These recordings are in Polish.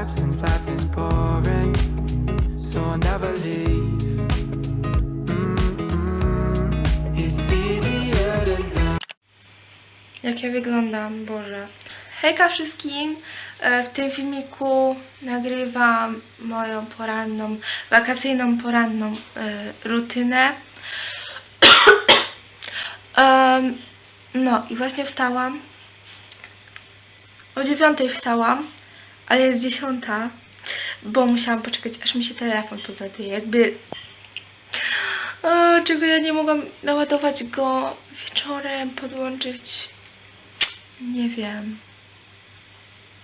your absence, life is boring. So I'll never leave. It's easier to. Jak ja wyglądam, Boże. Hejka wszystkim! E, W tym filmiku nagrywam moją poranną, wakacyjną poranną e, rutynę. No i właśnie wstałam. O dziewiątej wstałam, ale jest dziesiąta, bo musiałam poczekać, aż mi się telefon podładuje. Jakby o, czego ja nie mogłam naładować go wieczorem, podłączyć. Nie wiem.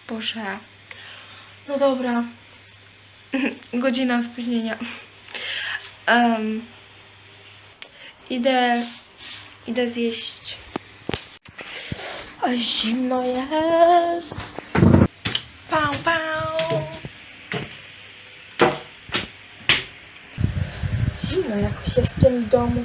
Boże. No dobra. Godzina spóźnienia. Em, idę. Idę zjeść. A zimno jest. Pał, pał. Zimno jakoś jest w tym domu.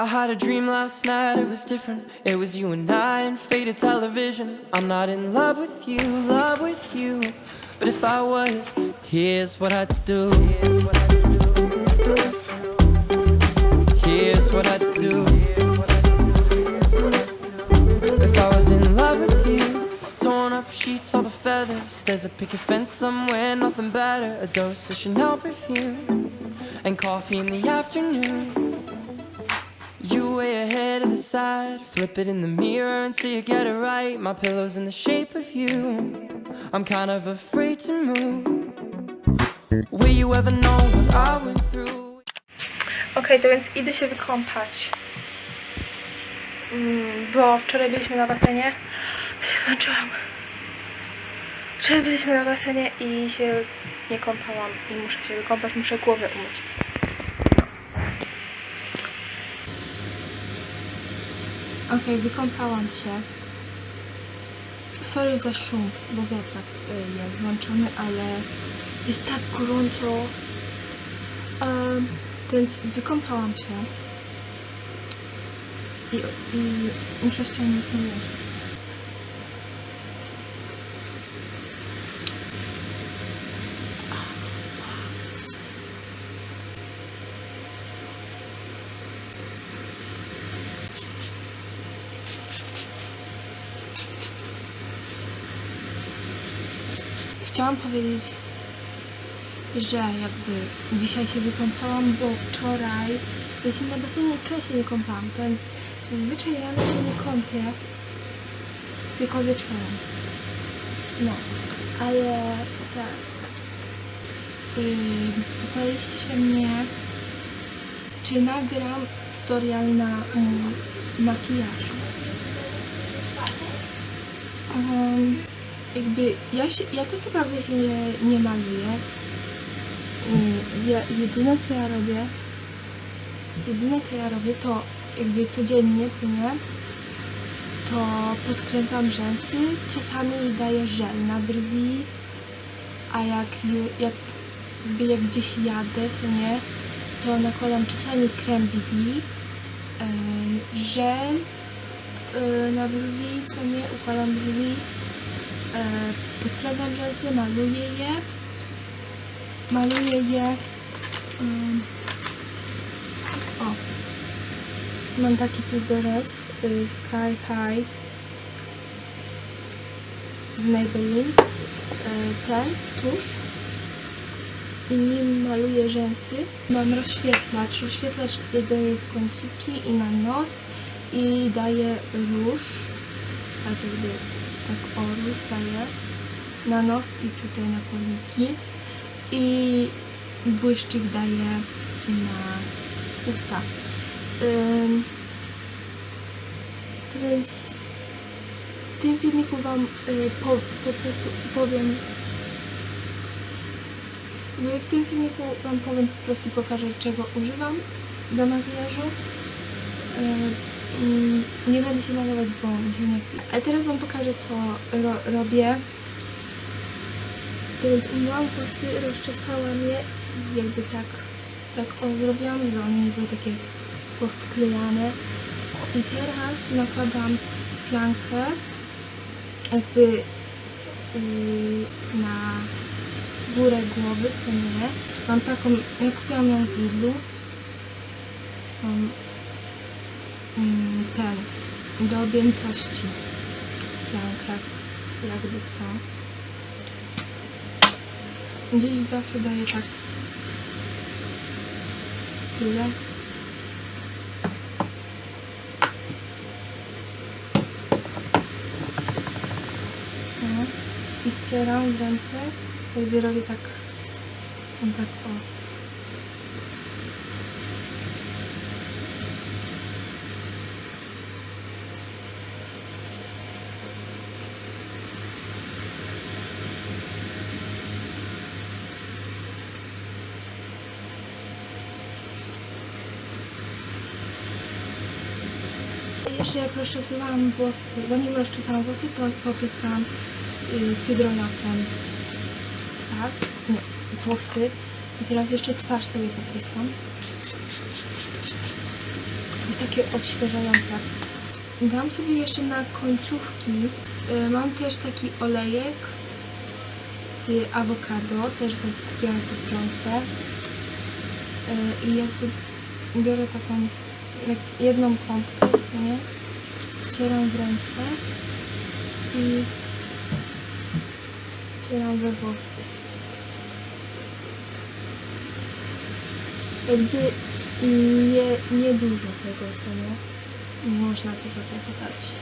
I had a dream last night, it was different. It was you and I in faded television. I'm not in love with you, love with you. But if I was, here's what I'd do. Here's what I'd do. If I was in love with you, torn up sheets, all the feathers. There's a picket fence somewhere, nothing better. A dose of Chanel perfume and coffee in the afternoon. Of the side, flip it in the mirror until you get it right. My pillow's in the shape of you. I'm kind of afraid to move. Will you ever know what I went through? Okej, to więc idę się wykąpać. Mm, bo wczoraj byliśmy na basenie. Ja się zmęczyłam. Wczoraj byliśmy na basenie i się nie kąpałam. I muszę się wykąpać, muszę głowę umyć. Okej, wykąpałam się. Sorry za szum, bo wiatrak y, jest włączony, ale jest tak gorąco. Um, więc wykąpałam się. I, i muszę ściągnąć nową. Chciałam powiedzieć, że jakby dzisiaj się wykąpałam, bo wczoraj byliśmy na basenie wczoraj się nie kąpałam, więc zazwyczaj rano się nie kąpię, tylko wieczorem. No, ale tak. Yy, pytaliście się mnie, czy nagram tutorial na makijaż. Um, jakby ja, się, ja tak naprawdę się nie, nie maluję. Mm, ja, jedyne co ja robię, jedyne co ja robię to jakby codziennie, co nie, to podkręcam rzęsy, czasami daję żel na brwi, a jak, jak, jak gdzieś jadę, co nie, to nakładam czasami krem BB, e, żel e, na brwi, co nie, układam brwi, e, podkradam rzęsy, maluję je, maluję je, o, mam taki rzęs, y, Sky High z Maybelline, y, ten tusz. I nim maluję rzęsy. Mam rozświetlacz, rozświetlacz daję w kąciki i na nos. I daję róż, tak jakby, tak o róż daję na nos i tutaj na koliki i błyszczyk daję na usta. Ym, to więc w tym filmiku Wam y, po, po prostu powiem w tym filmiku Wam powiem po prostu pokażę czego używam do makijażu. Nie będę się malować, bo mi się nie chce. Ale teraz Wam pokażę co ro, robię. Teraz umyłam włosy, rozczesałam je jakby tak, tak o zrobiłam, one nie były takie posklejane. I teraz nakładam piankę jakby yy, na górę głowy, co nie. Mam taką, ja kupiłam ją w Lidlu. Mam mm, ten, do objętości piankę, jakby co. Gdzieś zawsze daję tak tyle. No. I wcieram w ręce. Jakby robię tak, tak o. Jeszcze jak rozczesywałam włosy, zanim rozczesałam włosy, to popryskałam y, hydrolatem tak, nie, włosy i teraz jeszcze twarz sobie popryskam. Jest takie odświeżające. Dam sobie jeszcze na końcówki, y, mam też taki olejek z awokado, też go kupiłam w Biedronce. Y, I jakby biorę taką jedną pompkę, nie? Wcieram w ręce i wcieram we włosy. Jakby nie, nie dużo tego, co nie? Można dużo tego dać.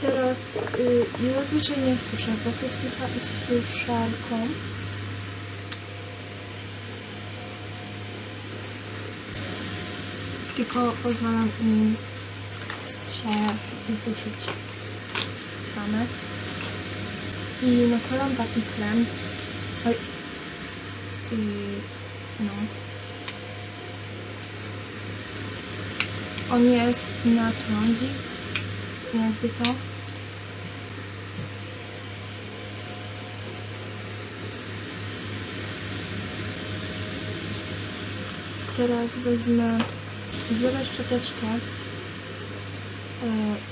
Teraz y, ja zazwyczaj nie suszę włosów susza, suszarką. Tylko pozwalam im się wysuszyć same. I nakładam taki krem. Oj. I no. On jest na trądzik. Jakby co? Teraz wezmę, biorę szczoteczkę e,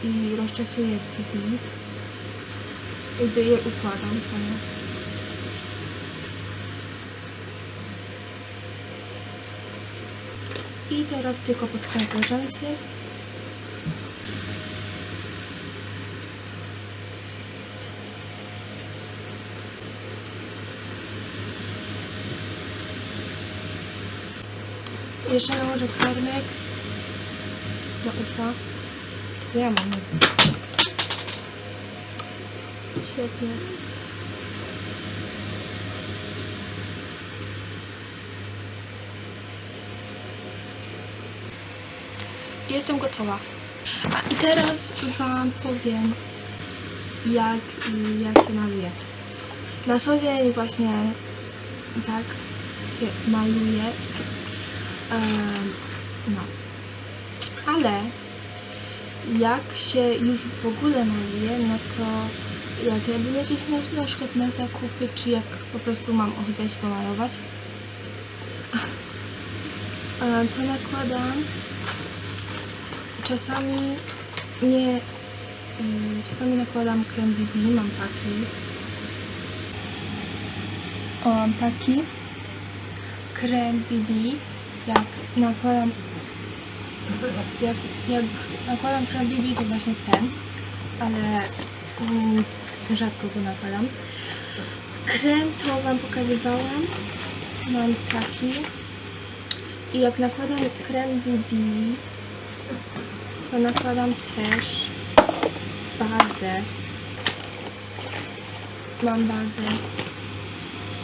i rozczesuję brwi. Jakby je układam? I teraz tylko podkręcę rzęsy. Jeszcze nałożę Carmex na usta. Co ja mam na usta? Świetnie. Jestem gotowa. A i teraz Wam powiem, jak y, ja się maluję. Na co dzień właśnie tak się maluje. No. Ale jak się już w ogóle maluje, no to jak ja będę gdzieś na, na przykład na zakupy, czy jak po prostu mam ochotę się pomalować, to nakładam czasami nie czasami nakładam krem BB, mam taki o, mam taki krem BB jak nakładam jak, jak nakładam krem BB to właśnie ten ale mm, rzadko go nakładam krem to wam pokazywałam mam taki i jak nakładam krem BB to nakładam też bazę. Mam bazę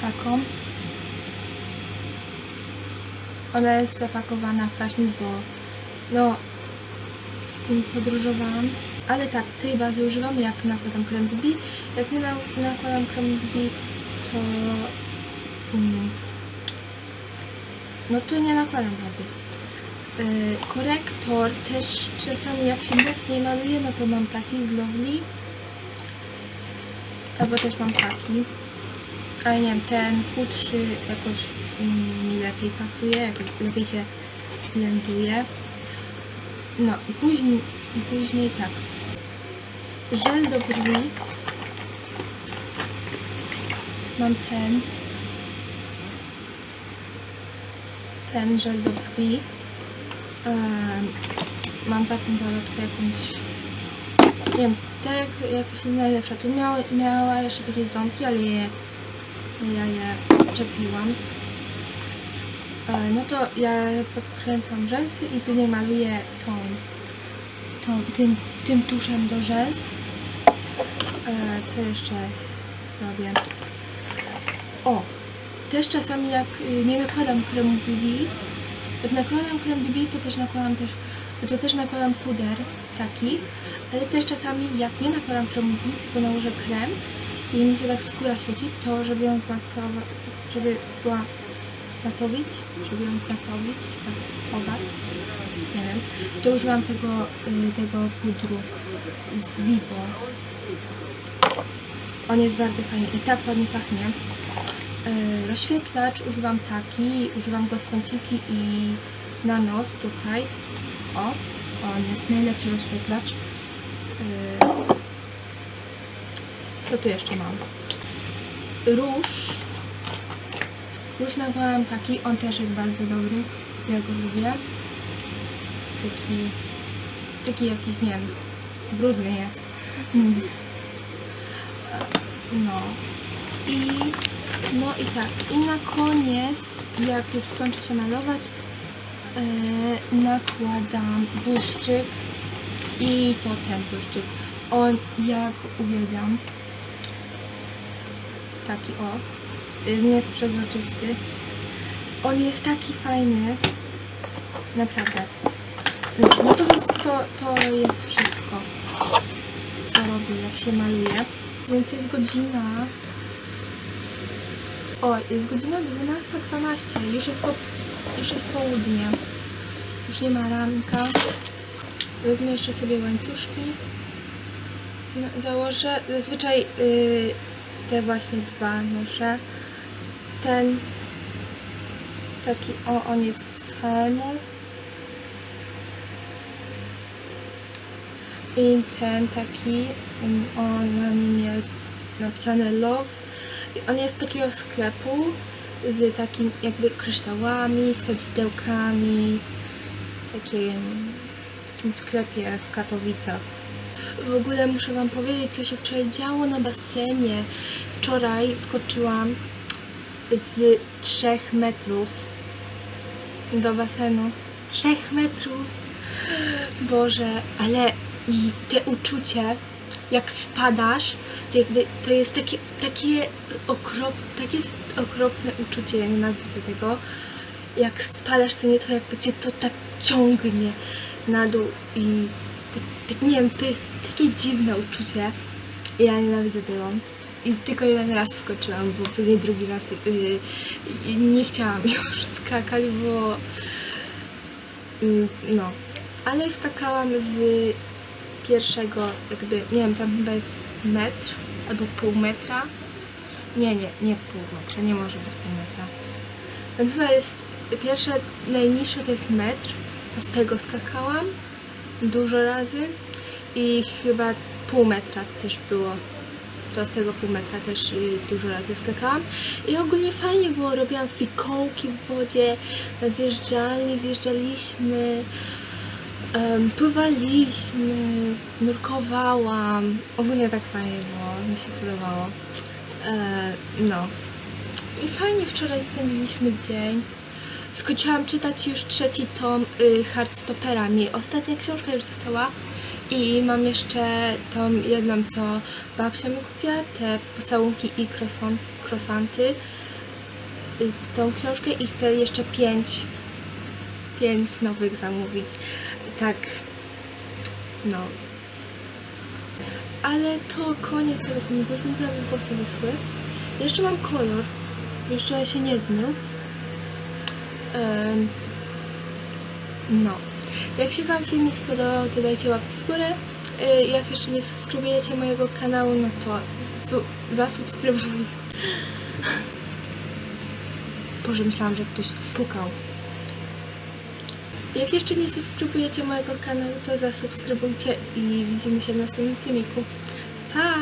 taką. Ona jest zapakowana w taśmie, bo no podróżowałam. Ale tak, tej bazy używam jak nakładam krem BB. Jak nie na, nakładam krem BB, to mm, no to nie nakładam bazy. Y, korektor też czasami jak się mocniej maluje, no to mam taki z Lovely. Albo też mam taki. Ale nie wiem, ten chudszy jakoś mi lepiej pasuje, jakoś lepiej się blenduje. No i później, i później tak. Żel do brwi. Mam ten. Ten żel do brwi. Em, mam taką zalotkę jakąś, nie wiem, ta jak, jakaś najlepsza. Tu miała, miała jeszcze takie ząbki, ale je, ja je czepiłam. E, no to ja podkręcam rzęsy i później maluję tą, tą tym, tym tuszem do rzęs. E, co jeszcze robię? O, też czasami jak y, nie nakładam kremu BB, jak nakładam krem BB, to też nakładam też, to też nakładam puder taki, ale też czasami jak nie nakładam kremu BB, tylko nałożę krem i mi się tak skóra świeci, to żeby ją zmatować, żeby była zmatowić, żeby ją zmatowić, zmatować, nie wiem, to użyłam tego, y, tego pudru z Vivo. On jest bardzo fajny i tak ładnie pachnie. Yy, rozświetlacz używam taki, używam go w kąciki i na nos tutaj. O, on jest najlepszy rozświetlacz. Yy, co tu jeszcze mam? Róż. Róż nakładam taki, on też jest bardzo dobry. Ja go lubię. Taki, taki jakiś, nie wiem, brudny jest. Mm. No. I no i tak, i na koniec, jak już skończę się malować, e, nakładam błyszczyk i to ten błyszczyk. On, jak uwielbiam. Taki o. Y, Nie jest przezroczysty. On jest taki fajny. Naprawdę. No, to więc to, to jest wszystko, co robię, jak się maluje. Więc jest godzina o, jest godzina 12.12. Już jest, już jest południe. Już nie ma ranka. Wezmę jeszcze sobie łańcuszki. No, założę. Zazwyczaj y, te właśnie dwa noszę. Ten taki, o, on jest z H&M-u. I ten taki, um, on na nim jest napisane Love. I on jest z takiego sklepu z takim jakby kryształami, z kadzidełkami. Takim, w takim sklepie w Katowicach. W ogóle muszę Wam powiedzieć, co się wczoraj działo na basenie. Wczoraj skoczyłam z 3 metrów do basenu. Z 3 metrów. Boże, ale i te uczucie, jak spadasz, to jakby to jest takie, takie, okrop, takie okropne uczucie, ja nienawidzę tego. Jak spadasz, to nie to jakby cię to tak ciągnie na dół i tak, tak nie wiem, to jest takie dziwne uczucie. Ja nienawidzę tego. I tylko jeden raz skoczyłam, bo później drugi raz yy, yy, nie chciałam już skakać, bo mm, no. Ale skakałam z pierwszego, jakby, nie wiem, tam chyba jest metr albo pół metra. Nie, nie, nie pół metra, nie może być pół metra. Tam chyba jest, pierwsze, najniższe to jest metr, to z tego skakałam dużo razy i chyba pół metra też było. To z tego pół metra też y, dużo razy skakałam. I ogólnie fajnie było, robiłam fikołki w wodzie, zjeżdżalni zjeżdżaliśmy, em, pływaliśmy, nurkowałam. Ogólnie tak fajnie było, mi się podobało. E, no. I fajnie wczoraj spędziliśmy dzień. Skończyłam czytać już trzeci tom y, Hardstopera. Mi ostatnia książka już została. I mam jeszcze tą jedną, co babcia mi kupiła, te pocałunki i krosanty. Y, tą książkę i chcę jeszcze pięć, pięć nowych zamówić. Tak, no. Ale to koniec tego filmiku, już mi prawie włosy wyschły. Jeszcze mam kolor, jeszcze się nie zmył. No. Jak się Wam filmik spodobał, to dajcie łapki w górę. Y, Jak jeszcze nie subskrybujecie mojego kanału, no to su- zasubskrybujcie. Boże, myślałam, że ktoś pukał. Jak jeszcze nie subskrybujecie mojego kanału, to zasubskrybujcie i widzimy się w następnym filmiku. Pa!